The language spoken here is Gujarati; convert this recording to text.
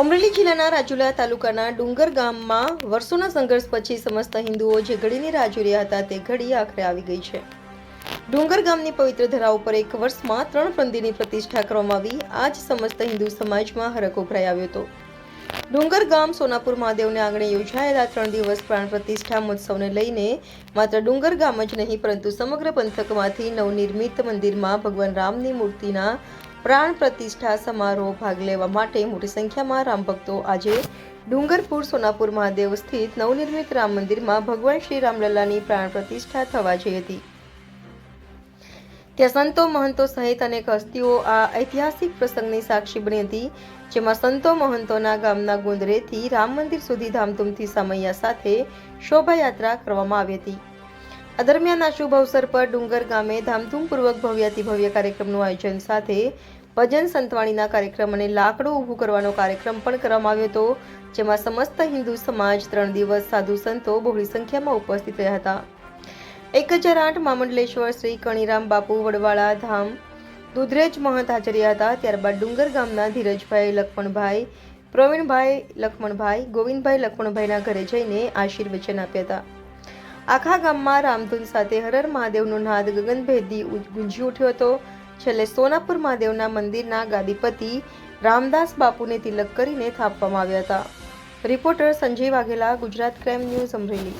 અમરેલી જિલ્લાના રાજુલા તાલુકાના ડુંગર ગામમાં વર્ષોના સંઘર્ષ પછી સમસ્ત હિન્દુઓ જે ઘડીની રાહ જોઈ રહ્યા હતા તે ઘડી આખરે આવી ગઈ છે. ડુંગર ગામની પવિત્ર ધરા ઉપર એક વર્ષમાં ત્રણ મંદિરની પ્રતિષ્ઠા કરવામાં આવી. આ જ સમસ્ત હિન્દુ સમાજમાં હરખ ઉભરાઈ આવ્યો હતો. ડુંગર ગામ સોનાપુર મહાદેવને આંગણે યોજાયેલા ત્રણ દિવસ પ્રાણ પ્રતિષ્ઠા મહોત્સવને લઈને માત્ર ડુંગર ગામ જ નહીં, પરંતુ સમગ્ર પંથકમાંથી નવનિર્મિત મંદિરમાં ભગવાન રામની મૂર્તિના પ્રાણ પ્રતિષ્ઠા સમારોહ ભાગ લેવા માટે મોટી સંખ્યામાં રામ ભક્તો આજે ડુંગરપુર સોનાપુર મહાદેવ સ્થિત નવનિર્મિત રામ મંદિરમાં ભગવાન શ્રી રામલલ્લાની પ્રાણ પ્રતિષ્ઠા થવા જઈ હતી. ત્યાં સંતો મહંતો સહિત અનેક હસ્તીઓ આ ઐતિહાસિક પ્રસંગની સાક્ષી બની હતી, જેમાં સંતો મહંતોના ગામના ગોંદરેથી રામ મંદિર સુધી ધામધૂમથી સમૈયા સાથે શોભાયાત્રા કરવામાં આવી હતી. આ દરમિયાન આ શુભ અવસર પર ડુંગર ગામે ધામધૂમપૂર્વક ભવ્યાતિ ભવ્ય કાર્યક્રમનું આયોજન સાથે ભજન સંતવાણીના કાર્યક્રમ અને લાકડું ઊભું કરવાનો કાર્યક્રમ પણ કરવામાં આવ્યો હતો, જેમાં સમસ્ત હિન્દુ સમાજ ત્રણ દિવસ સાધુ સંતો બહોળી સંખ્યામાં ઉપસ્થિત રહ્યા હતા. એક હજાર આઠ મામંડલેશ્વર શ્રી કણીરામ બાપુ વડવાળા ધામ દુધરેજ મહંત હાજર હતા, ત્યારબાદ ડુંગર ગામના ધીરજભાઈ લક્ષ્મણભાઈ પ્રવીણભાઈ લક્ષ્મણભાઈ ગોવિંદભાઈ લક્ષ્મણભાઈના ઘરે જઈને આશીર્વચન આપ્યા હતા. આખા ગામમાં રામધૂન સાથે હરર મહાદેવનો નાદ ગગનભેદી ગુંજી ઉઠ્યો હતો. છેલ્લે સોનાપુર મહાદેવના મંદિરના ગાદીપતિ રામદાસ બાપુને તિલક કરીને થાપવામાં આવ્યા હતા. Reporter Sanjay Vaghela, Gujarat crime news Amreli.